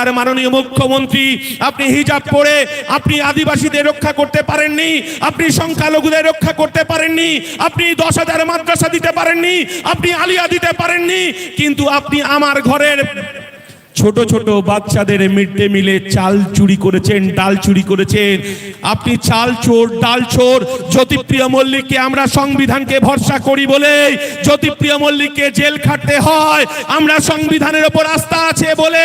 আর মাননীয় মুখ্যমন্ত্রী, আপনি হিজাব পরে আপনি আদিবাসীদের রক্ষা করতে পারেননি, আপনি সংখ্যালঘুদের রক্ষা করতে পারেননি, আপনি দশ হাজার মাদ্রাসা দিতে পারেননি, আপনি আলিয়া দিতে পারেননি, কিন্তু আপনি আমার ঘরের ছোট ছোট বাচ্চাদের মিড ডে মিলে চাল চুরি করেছেন, ডাল চুরি করেছেন। আপনি চাল চোর, ডাল চোর, জ্যোতিপ্রিয় মল্লিককে আমরা সংবিধানকে ভরসা করি বলে জ্যোতিপ্রিয় মল্লিককে জেল খাটতে হয়। আমরা সংবিধানের ওপর আস্থা আছে বলে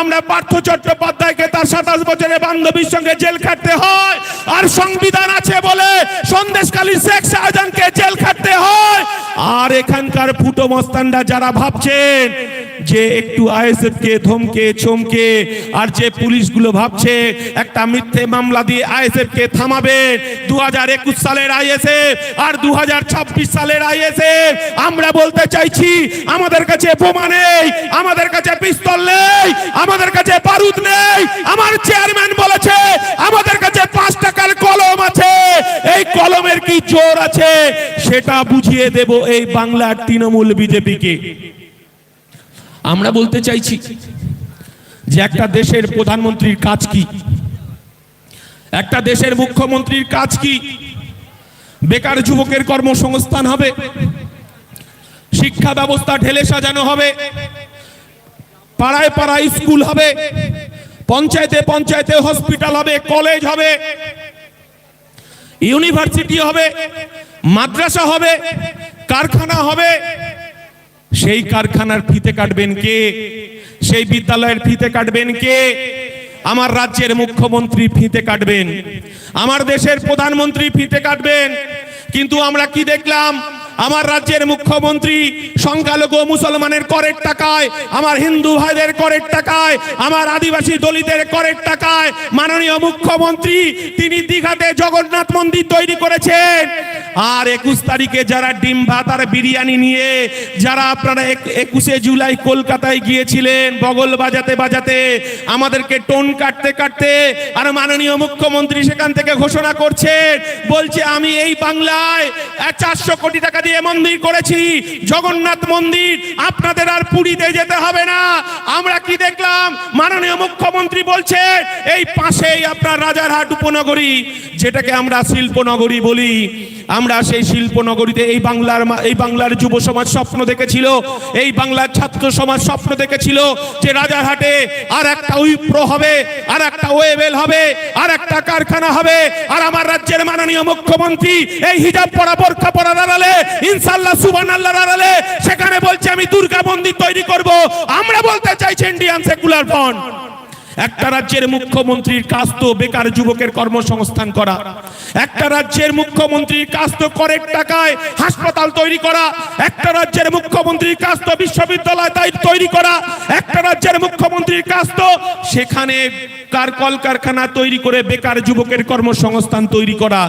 আমরা পার্থ চট্টোপাধ্যায়কে তার সাতাশ বছরের বান্ধবীর সঙ্গে জেল খাটতে হয়। আর সংবিধান আছে বলে সন্দেশকালী শেখ শাহজাহানকে জেল খাটতে হয়। আর এখানকার ফুটো মস্তানরা যারা ভাবছেন যে একটু আইএসএফকে ধমকে, চমকে, আর যে পুলিশগুলো ভাবছে একটা মিথ্যে মামলা দিয়ে আইএসএফকে থামাবে। দু হাজার একুশ সালের আইএসএফ আর দু হাজার ছাব্বিশ সালের আইএসএফ, আমরা বলতে চাইছি, আমাদের কাছে বোমা নেই, আমাদের কাছে পিস্তল নেই, আমাদের কাছে বারুদ নেই। আমার চেয়ারম্যান বলেছে, আমাদের কাছে পাঁচ টাকার কলম আছে। এই কলমের কি জোর আছে, সেটা বুঝিয়ে দেব এই বাংলার তৃণমূল বিজেপিকে। আমরা বলতে চাইছি যে একটা দেশের প্রধানমন্ত্রীর কাজ কি? একটা দেশের মুখ্যমন্ত্রীর কাজ কি? বেকার যুবকের কর্মসংস্থান হবে? শিক্ষা ব্যবস্থা ঢেলে সাজানো হবে? পাড়ায় পাড়ায় স্কুল হবে? পঞ্চায়েতে পঞ্চায়েতে হসপিটাল হবে? কলেজ হবে? ইউনিভার্সিটি হবে? মাদ্রাসা হবে? কারখানা হবে? সেই কারখানার ফিতে কাটবেন কে? সেই বিদ্যালয়ের ফিতে কাটবেন কে? আমার রাজ্যের মুখ্যমন্ত্রী ফিতে কাটবেন। আমার দেশের প্রধানমন্ত্রী ফিতে কাটবেন। কিন্তু আমরা কি দেখলাম? আমার রাজ্যের মুখ্যমন্ত্রী সংখ্যালঘু মুসলমানের করের টাকায়, আমার হিন্দু ভাইদের করের টাকায়, আমার আদিবাসী দলিতের করের টাকায় মাননীয় মুখ্যমন্ত্রী তিনি দীঘাতে জগন্নাথ মন্দির তৈরি করেছেন। আর একুশ তারিখে যারা ডিম ভাত আর বিরিয়ানি নিয়ে, যারা আপনারা একুশে জুলাই কলকাতায় গিয়েছিলেন, বগল বাজাতে বাজাতে, আমাদেরকে টোন কাটতে কাটতে আর মাননীয় মুখ্যমন্ত্রী সেখান থেকে ঘোষণা করছেন, বলছে আমি এই বাংলায় চারশো কোটি টাকা দিয়ে মন্দির করেছি, জগন্নাথ মন্দির, আপনাদের আর পুরীতে যেতে হবে না। আমরা কি দেখলাম? মাননীয় মুখ্যমন্ত্রী বলছে এই পাশেই আপনার রাজারহাট উপনগরী, যেটাকে আমরা শিল্পনগরী বলি। আমরা সেই শিল্পনগরীতে এই বাংলার এই বাংলার যুব সমাজ স্বপ্ন দেখেছিল, এই বাংলার ছাত্র সমাজ স্বপ্ন দেখেছিল যে রাজারহাটে আর একটা উইপ্রো হবে, আর একটা ওয়েবেল হবে, আর একটা কারখানা হবে, আর আমার রাজ্যের মাননীয় মুখ্যমন্ত্রী এই হিজাব পরা, বোরখা পরার আড়ালে ইনশাল্লাহ সুবান আল্লাহ আড়ালে, সেখানে বলছে, আমি দুর্গা মন্দির তৈরি করব। আমরা বলতে চাইছি ইন্ডিয়ান সেকুলার ফ্রন্ট একটা রাজ্যের মুখ্যমন্ত্রীর কাজ তো বেকার যুবকের কর্মসংস্থান করা। একটা রাজ্যের মুখ্যমন্ত্রীর কাজ তো করের টাকায় হাসপাতাল তৈরি করা। একটা রাজ্যের মুখ্যমন্ত্রীর কাজ তো বিশ্ববিদ্যালয় তাই তৈরি করা। একটা রাজ্যের মুখ্যমন্ত্রীর কাজ তো সেখানে কার কলকারখানা তৈরি করে বেকার যুবকের কর্মসংস্থান তৈরি করা।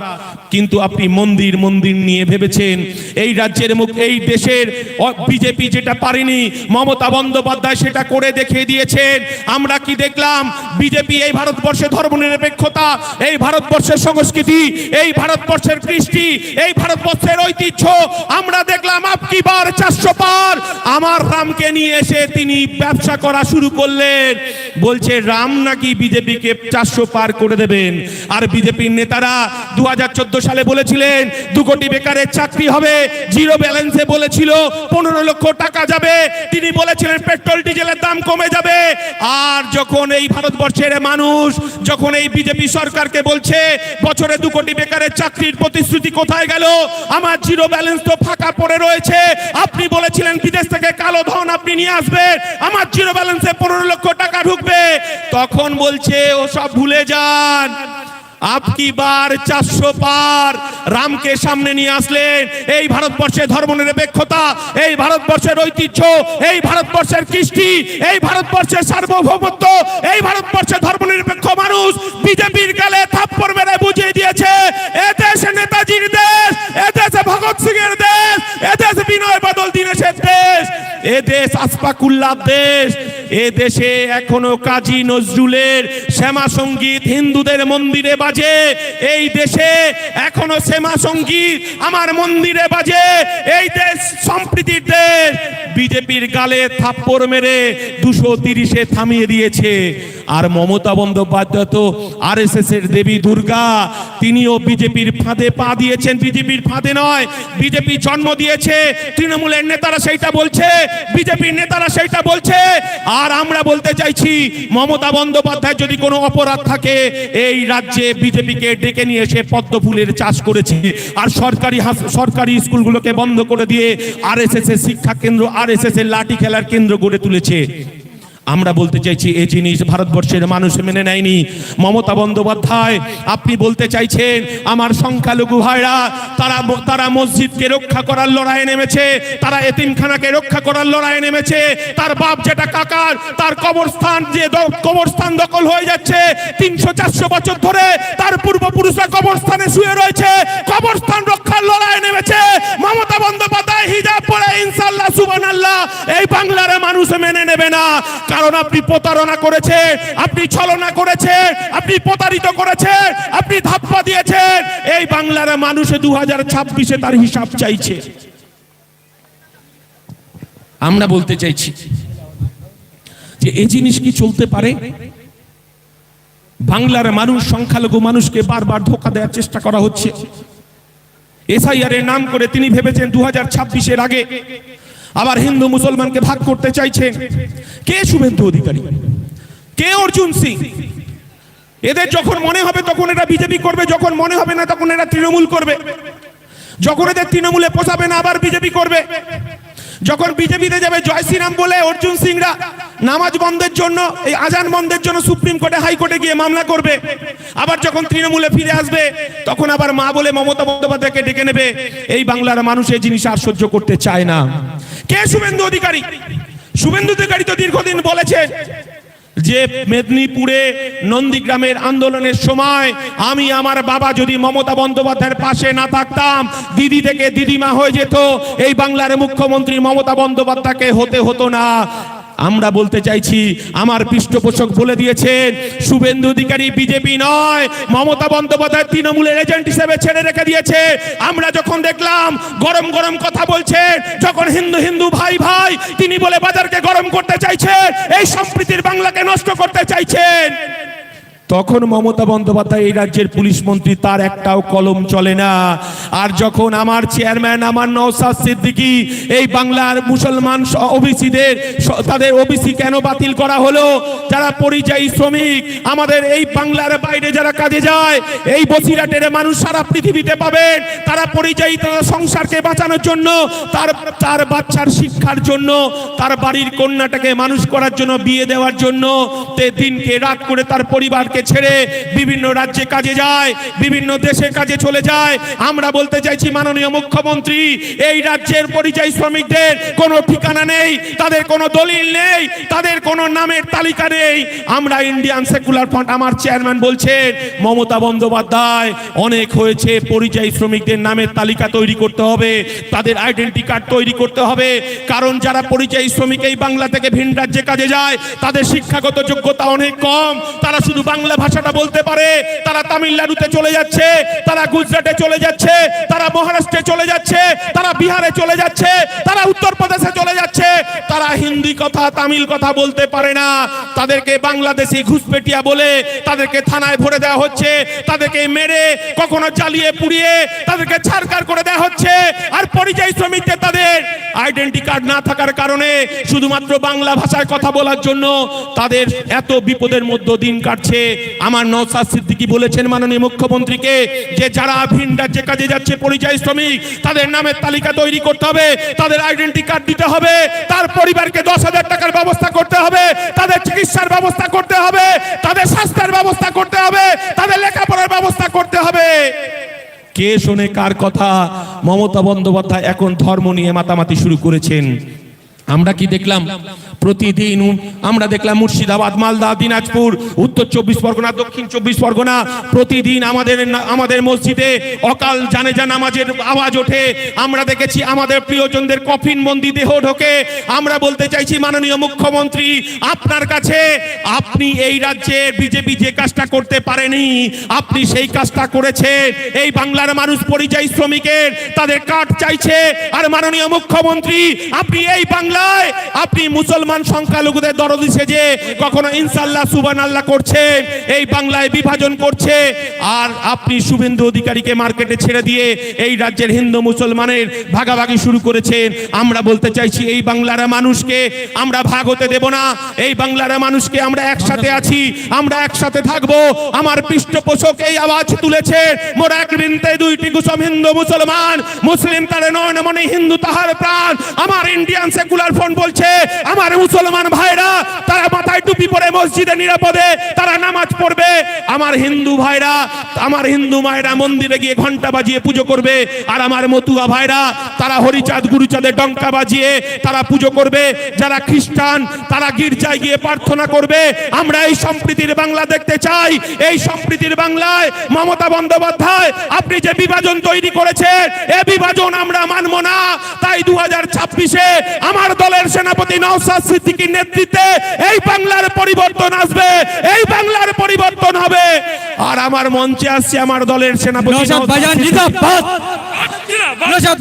কিন্তু আপনি মন্দির মন্দির নিয়ে ভেবেছেন। এই রাজ্যের মুখ, এই দেশের বিজেপি যেটা পারেনি, মমতা বন্দ্যোপাধ্যায় সেটা করে দেখিয়ে দিয়েছেন। আমরা কি দেখলাম? বিজেপি এই ভারতবর্ষে ধর্মনিরপেক্ষতা, এই ভারতবর্ষের সংস্কৃতি, এই ভারতবর্ষের কৃষ্টি, এই ভারতবর্ষের ঐতিহ্য, আমরা দেখলাম আপকি বার চারশো পার। আমার রামকে নিয়ে এসে তিনি ব্যবসা করা শুরু করলেন। বলছে, রাম নাকি বিজেপিকে চারশো পার করে দেবেন? আর বিজেপির নেতারা দু হাজার চোদ্দ সালে বলেছিলেন, দু কোটি বেকারের চাকরি হবে, জিরো ব্যালেন্সে বলেছিল, পনেরো লক্ষ টাকা যাবে। তিনি বলেছিলেন, পেট্রোল, ডিজেলের দাম কমে যাবে। আর যখন এই ভারতবর্ষের মানুষ, যখন এই বিজেপি সরকারকে বলছে, বছরে দু কোটি বেকারের চাকরির প্রতিশ্রুতি কোথায় গেল? আমার জিরো ব্যালেন্স তো ফাঁকা পড়ে রয়েছে। আপনি বলেছিলেন, বিদেশ থেকে কালো ধন আপনি নিয়ে আসবেন, আমার জিরো ব্যালেন্সে পনেরো লক্ষ টাকা ঢুকবে। তখন বলছে ও সব ভুলে যান। আপকি বার চারশো পার রামকে সামনে নিয়ে আসলেন। এই ভারতবর্ষের ধর্মনিরপেক্ষতা, এই ভারতবর্ষের ঐতিহ্য, এই ভারতবর্ষের কৃষ্টি, এই ভারতবর্ষের সার্বভৌমত্ব, এই ভারতবর্ষের ধর্মনিরপেক্ষ মানুষ বিজেপির গালে থাপ্পড় মেরে বুঝিয়ে দিয়েছে। এ দেশ নেতাজির দেশ, এ দেশে ভগৎ সিং এর দেশ, এ দেশ বিনয় বাদল, দীনেশের দেশ, এ দেশ আসফাকুল্লাহ দেশ, এ দেশে এখনও কাজী নজরুলের শ্যামা সংগীত হিন্দুদের মন্দিরে বাজে। এই দেশে এখনও শ্যামা সংগীত আমার মন্দিরে বাজে। এই দেশ সম্প্রীতির দেশ। বিজেপির গালে থাপ্পড় মেরে দুশো তিরিশে থামিয়ে দিয়েছে। আর মমতা বন্দ্যোপাধ্যায় তো আর এস এস এর দেবী দুর্গা, তিনিও বিজেপির ফাঁদে পা দিয়েছেন। বিজেপির ফাঁদে নয়, বিজেপি জন্ম দিয়েছে। তৃণমূলের নেতারা সেইটা বলছে, বিজেপির নেতারা সেইটা বলছে। আর আমরা বলতে চাইছি, মমতা বন্দ্যোপাধ্যায় যদি কোনো অপরাধ থাকে, এই রাজ্যে বিজেপিকে ডেকে নিয়ে এসে পদ্ম ফুলের চাষ করেছে। আর সরকারি সরকারি স্কুলগুলোকে বন্ধ করে দিয়ে আরএসএস এর শিক্ষা কেন্দ্র আরএসএস এর লাঠি খেলার কেন্দ্র গড়ে তুলেছে। আমরা বলতে চাইছি এই জিনিস ভারতবর্ষের মানুষ মেনে নেয়নি। মমতা বন্দ্যোপাধ্যায়, আপনি বলতে চাইছেন, আমার সংখ্যালঘু ভাইরা, তারা তারা মসজিদকে রক্ষা করার লড়াইয়ে নেমেছে, তারা এতিমখানাকে রক্ষা করার লড়াইয়ে নেমেছে, তার বাপ যেটা কাকার, তার কবরস্থান যে কবরস্থান দখল হয়ে যাচ্ছে, তিনশো চারশো বছর ধরে তার পূর্বপুরুষরা কবরস্থানে শুয়ে রয়েছে, কবরস্থান রক্ষার লড়াইয়ে নেমেছে। মমতা বন্দ্যোপাধ্যায়, হিজাব পরে ইনশাল্লাহ সুবহানাল্লাহ, এই বাংলার মানুষ মেনে নেবে না। কারণ আপনি প্রতারণা করেছে আপনি ছলনা করেছে আপনি প্রতারিত করেছে আপনি ধাপ্পা দিয়েছেন। এই বাংলার মানুষ দু হাজার ছাব্বিশে তার হিসাব চাইছে। আমরা বলতে চাইছি যে এই জিনিস কি চলতে পারে? বাংলার মানুষ, সংখ্যালঘু মানুষকে বারবার ধোকা দেওয়ার চেষ্টা করা হচ্ছে। এসআইআর এর নাম করে তিনি ভেবেছেন দু হাজার ছাব্বিশের আগে আবার হিন্দু মুসলমানকে ভাগ করতে চাইছেন। কে শুভেন্দু অধিকারী? কে অর্জুন সিং? এদের যখন মনে হবে তখন এরা বিজেপি করবে, যখন মনে হবে না তখন এরা তৃণমূল করবে। যখন এদের তৃণমূলে পোষাবে না, আবার বিজেপি করবে। যখন বিজেপিতে যাবে জয় শ্রীরাম বলে অর্জুন সিংরা নামাজ বন্ধের জন্য, এই আজান বন্ধের জন্য সুপ্রিম কোর্টে, হাইকোর্টে গিয়ে মামলা করবে। আবার যখন তৃণমূলে ফিরে আসবে, তখন আবার মা বলে মমতা বন্দ্যোপাধ্যায়কে ডেকে নেবে। এই বাংলার মানুষ এই জিনিস আর সহ্য করতে চায় না। কে শুভেন্দু অধিকারী? শুভেন্দু অধিকারী তো দীর্ঘদিন বলেছেন যে মেদিনীপুরে নন্দীগ্রামের আন্দোলনের সময় আমি আমার বাবা যদি মমতা বন্দ্যোপাধ্যায়ের পাশে না থাকতাম, দিদি থেকে দিদিমা হয়ে যেত, এই বাংলার মুখ্যমন্ত্রী মমতা বন্দ্যোপাধ্যায়কে হতে হতো না। আমরা বলতে চাইছি, আমার পৃষ্ঠপোষক বলে দিয়েছেন, শুভেন্দু অধিকারী বিজেপি নয়, মমতা বন্দ্যোপাধ্যায় তৃণমূলের এজেন্ট হিসেবে ছেড়ে রেখে দিয়েছে। আমরা যখন দেখলাম গরম গরম কথা বলছেন, যখন হিন্দু হিন্দু ভাই ভাই, তিনি বলে বাজারকে গরম করতে চাইছেন, এই সম্প্রীতির বাংলাকে নষ্ট করতে চাইছেন। তখন মমতা বন্দ্যোপাধ্যায় এই রাজ্যের পুলিশ মন্ত্রী, তার একটাও কলম চলে না। আর যখন আমার চেয়ারম্যান, আমার নৌসাদ সিদ্দিকী এই বাংলার মুসলমান ওবিসিদের তাদের ওবিসি কেন বাতিল করা হলো? যারা পরিযায়ী শ্রমিক, আমাদের এই বাংলার বাইরে যারা কাজে যায়, এই বসিরাটের মানুষ সারা পৃথিবীতে পাবেন। তারা পরিযায়ী তারা সংসারকে বাঁচানোর জন্য, তার তার বাচ্চার শিক্ষার জন্য, তার বাড়ির কন্যাটাকে মানুষ করার জন্য, বিয়ে দেওয়ার জন্য, তে দিনকে, রাত করে তার পরিবারকে ছেড়ে বিভিন্ন রাজ্যে কাজে যায়, বিভিন্ন দেশে কাজে চলে যায়। আমরা বলতে চাইছি মাননীয় মুখ্যমন্ত্রী, এই রাজ্যের পরিযায়ী শ্রমিকদের কোনো ঠিকানা নেই, তাদের কোনো দলিল নেই, তাদের কোনো নামের তালিকা নেই। আমরা ইন্ডিয়ান সেকুলার ফ্রন্ট আমার চেয়ারম্যান বলছেন, মমতা বন্দ্যোপাধ্যায়, অনেক হয়েছে, পরিযায়ী শ্রমিকদের নামের তালিকা তৈরি করতে হবে, তাদের আইডেন্টি কার্ড তৈরি করতে হবে। কারণ যারা পরিযায়ী শ্রমিক এই বাংলা থেকে ভিন রাজ্যে কাজে যায়, তাদের শিক্ষাগত যোগ্যতা অনেক কম, তারা শুধু বাংলা ভাষাটা বলতে পারে, তারা তামিলনাড়ুতে চলে যাচ্ছে, তারা গুজরাটে চলে যাচ্ছে, তারা মহারাষ্ট্রে চলে যাচ্ছে, তারা বিহারে চলে যাচ্ছে, তারা উত্তরপ্রদেশে চলে যাচ্ছে। তারা হিন্দি কথা, তামিল কথা বলতে পারে না। তাদেরকে বাংলাদেশি ঘুষপেটিয়া বলে, তাদেরকে থানায় ভরে দেওয়া হচ্ছে, তাদেরকে মেরে, কখনো জ্বালিয়ে পুড়িয়ে, তাদেরকে ছাড়কার করে দেওয়া হচ্ছে। আর পরিযায়ী শ্রমিকদের তাদের আইডেন্টি কার্ড না থাকার কারণে শুধুমাত্র বাংলা ভাষায় কথা বলার জন্য তাদের এত বিপদের মধ্যে দিন কাটছে। আমার নৌসাদ সিদ্দিকী বলেছেন মাননীয় মুখ্যমন্ত্রীকে যে যারা ভিন রাজ্যে কাজে যাচ্ছে পরিযায়ী শ্রমিক, তাদের নামের তালিকা তৈরি করতে হবে, তাদের আইডেন্টি কার্ড দিতে হবে, তার পরিবারকে দশ হাজার টাকার ব্যবস্থা করতে হবে, তাদের চিকিৎসার ব্যবস্থা করতে হবে, তাদের স্বাস্থ্যের ব্যবস্থা করতে হবে, তাদের লেখাপড়ার ব্যবস্থা করতে হবে। কে শোনে কার কথা? মমতা বন্দ্যোপাধ্যায় এখন ধর্ম নিয়ে মাতামাতি শুরু করেছেন। আমরা কি দেখলাম? প্রতিদিন আমরা দেখলাম মুর্শিদাবাদ, মালদা, দিনাজপুর, উত্তর চব্বিশ পরগনা, দক্ষিণ চব্বিশ পরগনা। প্রতিদিন আমাদের আমাদের মসজিদে অকাল জানে যা নামাজের আওয়াজ ওঠে। আমরা দেখেছি আমাদের প্রিয়জনদের কফিন বন্দি দেহ ঢোকে। আমরা বলতে চাইছি, মাননীয় মুখ্যমন্ত্রী, আপনার কাছে আপনি এই রাজ্যে বিজেপি যে কাজটা করতে পারেনি, আপনি সেই কাজটা করেছে এই বাংলার মানুষ পরিযায়ী শ্রমিকের তাদের কাঠ চাইছে। আর মাননীয় মুখ্যমন্ত্রী, আপনি এই বাংলার বাংলায় আপনি মুসলমান সংখ্যালঘুদের দরদি সেজে কখনো ইনশাল্লাহ সুবান আল্লাহ করছেন, এই বাংলায় বিভাজন করছে। আর আপনি শুভেন্দু অধিকারীকে মার্কেটে ছেড়ে দিয়ে এই রাজ্যের হিন্দু মুসলমানের ভাগাভাগি শুরু করেছেন। আমরা বলতে চাইছি, এই বাংলার মানুষকে আমরা ভাগ হতে দেব না। এই বাংলার মানুষকে আমরা একসাথে আছি, আমরা একসাথে থাকব। আমার পৃষ্ঠপোষক এই আওয়াজ তুলেছে, মোর এক বৃন্তে দুইটি কুসম হিন্দু মুসলমান, মুসলিম তারে নয়ন মনে হিন্দু তাহার প্রাণ। আমার ইন্ডিয়ান সেকুলার ফোন বলছে, আমার মুসলমান ভাইরা, তারা মাথায় টুপি পরে মসজিদে নিরাপদে, তারা নামাজ পড়বে। আমার হিন্দু ভাইরা, আমার হিন্দু মায়েরা মন্দিরে গিয়ে ঘণ্টা বাজিয়ে পুজো করবে। আর আমার মতুয়া ভাইরা, তারা হরিচাঁদ গুরুচাঁদের ডঙ্কা বাজিয়ে তারা পুজো করবে। যারা খ্রিস্টান, তারা গির্জায় গিয়ে প্রার্থনা করবে। আমরা এই সম্প্রীতির বাংলা দেখতে চাই। এই সম্প্রীতির বাংলায় মমতা বন্দ্যোপাধ্যায়, আপনি যে বিভাজন তৈরি করেছেন, এ বিভাজন আমরা মানব না। তাই দু হাজার ছাব্বিশে আমার দলের সেনাপতি নওসাদ সিদ্দিকীর নেতৃত্বে এই বাংলার পরিবর্তন আসবে এই বাংলার পরিবর্তন হবে। আর আমার মঞ্চে আসছে আমার দলের সেনাপতি বাজান জিন্দাবাদ।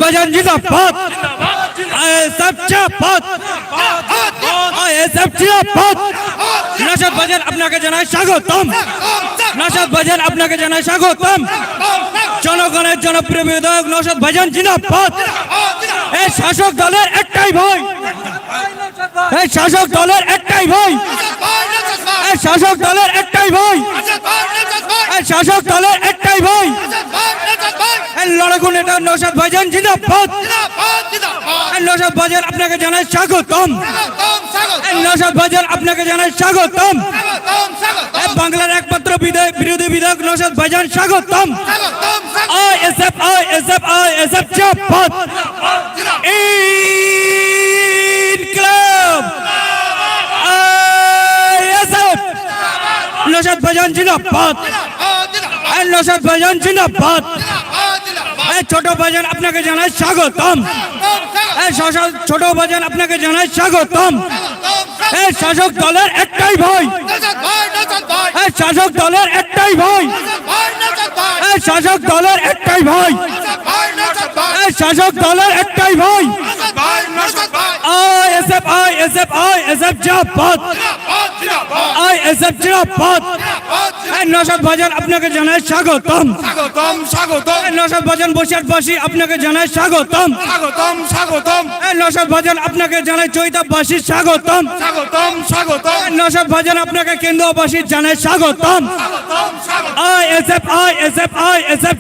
বাজান জিন্দাবাদ। বাজান আপনাকে জানাই স্বাগতম। বাজান আপনাকে জানাই স্বাগতম। জনগণের জনপ্রিয় বিধায়ক নৌশাদ বাজান জিন্দাবাদ। এই শাসক দলের একটাই ভয়। এই শাসক দলের একটাই ভয়। এই শাসক দলের একটাই ভয়। এই শাসক দলের একটাই ভয়। এই লড়াকু নেতা নৌশাদ ভাইজান জিন্দাবাদ। নৌশাদ ভাইজান আপনাকে জানাই স্বাগতম। নৌশাদ ভাইজান আপনাকে জানাই স্বাগতম। বাংলার একমাত্র বিরোধী বিধায়ক নৌশাদ ভাইজান স্বাগতম। I S F I S F I S F চাপাত ইনকলাব। I S F. নৌশাদ ভাইজান জিন্দাবাদ। নৌশাদ ভাইজান জিন্দাবাদ। ছোট ভাইজান আপনাকে জানাই স্বাগতম। এই শাসক ছোট ভাইজান আপনাকে জানাই স্বাগতম। এই শাসক দলের একটাই ভয় এই শাসক দলের একটাই ভয় এই শাসক দলের একটাই ভয় এই শাসক দলের একটাই ভয় I S I S F, I S F জিন্দাবাদ আই এস এফ জিন্দাবাদ এই নৌশাদ ভাইজান আপনাকে জানাই স্বাগতম। আপনাকে জানাই স্বাগতম। স্বাগতম স্বাগতম। এই নৌশাদ ভাইজান আপনাকে জানাই চৈতাবাসী স্বাগতম। স্বাগতম স্বাগতম। এই নৌশাদ ভাইজান আপনাকে কেন্দ্রবাসী জানাই স্বাগতম। I S F I S F I S F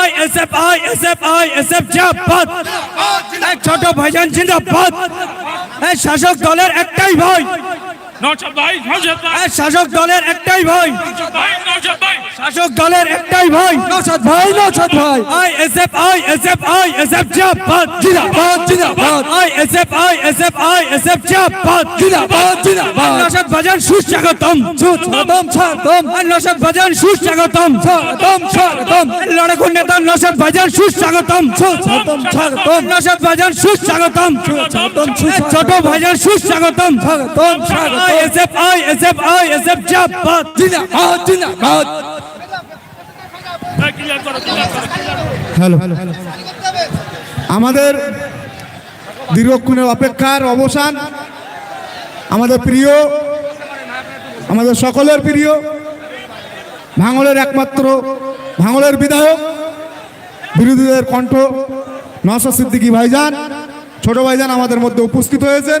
I S F I S F I S F এই ছোট ভাইজান জিন্দাবাদ। এই শাসক দলের একটাই ভয় নৌশাদ ভাই নৌশাদ ভাই এই শাসক দলের একটাই ভাই। নৌশাদ শাসক দলের একটাই ভয় নৌশাদ ভাই। নৌশাদ ভাই I S F I S F I S F জিন্দাবাদ জিন্দাবাদ জিন্দাবাদ I S F I S F I S F জিন্দাবাদ জিন্দাবাদ জিন্দাবাদ নৌশাদ ভাইজান সুস্বাগতম সুস্বাগতম স্বাগতম নৌশাদ ভাইজান সুস্বাগতম। স্বাগতম স্বাগতম লড়াকু নেতা নৌশাদ ভাইজান সুস্বাগতম। সুস্বাগতম। স্বাগতম নৌশাদ ভাইজান সুস্বাগতম। সুস্বাগতম। ছোট ভাইজান সুস্বাগতম। স্বাগতম স্বাগতম I S F I S F I S F জিন্দাবাদ জিন্দাবাদ হ্যালো। আমাদের দীর্ঘক্ষণের অপেক্ষার অবসান আমাদের প্রিয়, আমাদের সকলের প্রিয়, ভাঙলের একমাত্র, ভাঙলের বিধায়ক, বিরোধীদের কণ্ঠ নসর সিদ্দিকী ভাইজান, ছোট ভাইজান আমাদের মধ্যে উপস্থিত হয়েছেন।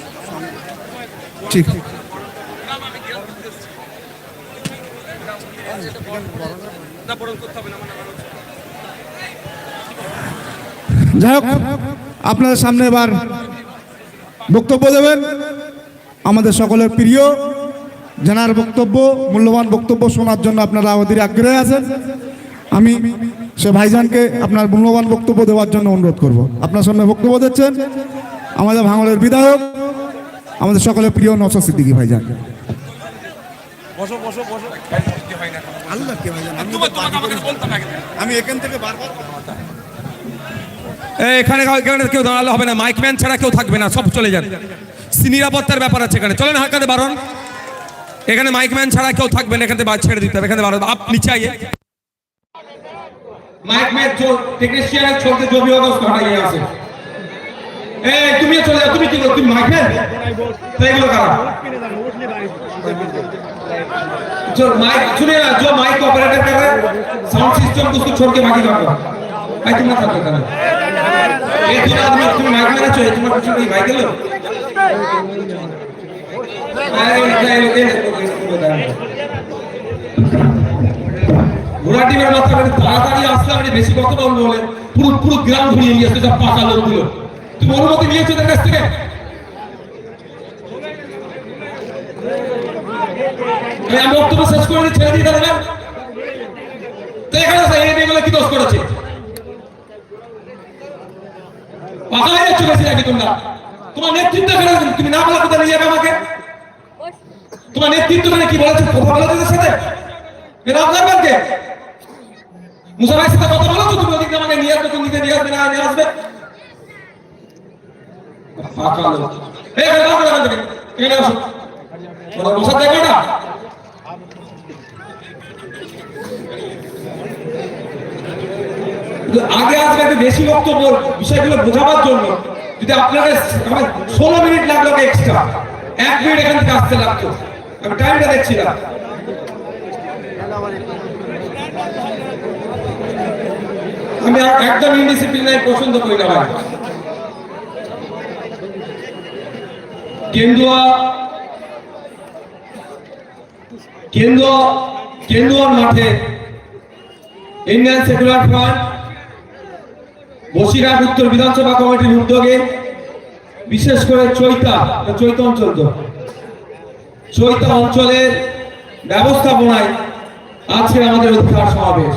ঠিক। যাই হোক, আপনাদের সামনে এবার বক্তব্য দেবেন আমাদের সকলের প্রিয়, জানার বক্তব্য, মূল্যবান বক্তব্য শোনার জন্য আপনারা অধীর আগ্রহে আছেন। আমি সে ভাইজানকে আপনার মূল্যবান বক্তব্য দেওয়ার জন্য অনুরোধ করব। আপনার সামনে বক্তব্য দিচ্ছেন আমাদের ভাঙলের বিধায়ক আমাদের সকলের প্রিয় নসর সিদ্দিকী ভাইজান আল্লাহ কে ভাইজান আমি তো বাকি করি। আমি এখান থেকে বারবার এই, এখানে এখানে কেউ দাঁড়ালে হবে না মাইকম্যান ছাড়া কেউ থাকবে না সব চলে যান নিরাপত্তার ব্যাপার আছে এখানে চলেন হাঁকাতে বারণ এখানে মাইকম্যান ছাড়া কেউ থাকবে না এখানে থেকে বাদ ছেড়ে দিতে হবে এখানে বারণ আপ নিচে আইয়ে মাইকম্যান जो टेक्नीशियन है छोड़ के जो भी होगा उसको हटाइए यहाँ से তুমি চলে যাও, তুমি কি করো? তুমি মাইক এগুলো তাড়াতাড়ি আসলে বেশি কথা বলেন পুরো পুরো গ্রাম ঘুরিয়ে গিয়েছে পাকা লোকগুলো। তুমি অনুমতি নিয়েছো তার কাছ থেকে। আমি বক্তব্য শেষ করে ছেড়ে দিয়ে তো এখানে কি দোষ করেছে? যাচ্ছ বেশি নাকি তোমরা? তোমার নেতৃত্ব এখানে তুমি না বলা কোথায় নিয়ে যাবে আমাকে। তোমার নেতৃত্ব মানে কি বলেছে, কথা বলে তাদের সাথে। আপনার ব্যাংকে মুসা ভাইয়ের সাথে কথা তুমি ওদিকে আমাকে নিয়ে আসবে, তুমি নিয়ে আসবে, না নিয়ে আসবে ফাঁকা লোক এই এখানে দাঁড়াও এখান থেকে এখানে আসো ওরা বসার দেখবে না আগে আসবে একটু বেশি বক্তব্য, বিষয়গুলো বোঝাবার জন্য যদি আপনাদের ষোলো মিনিট লাগল এক্সট্রা এক মিনিট এখান থেকে আসতে লাগতো। আমি টাইমটা দেখছিলাম আমি একদম ইনডিসিপ্লিনারি পছন্দ করি না ভাই। কেন্দুয়া কেন্দুয়া, কেন্দুয়ার মাঠে ইন্ডিয়ান সেকুলার ফ্রন্ট বসিরহাট উত্তর বিধানসভা কমিটির উদ্যোগে বিশেষ করে চৈতা চৈতা অঞ্চল চৈতা অঞ্চলের ব্যবস্থাপনায় আজকে আমাদের অধিকার সমাবেশ।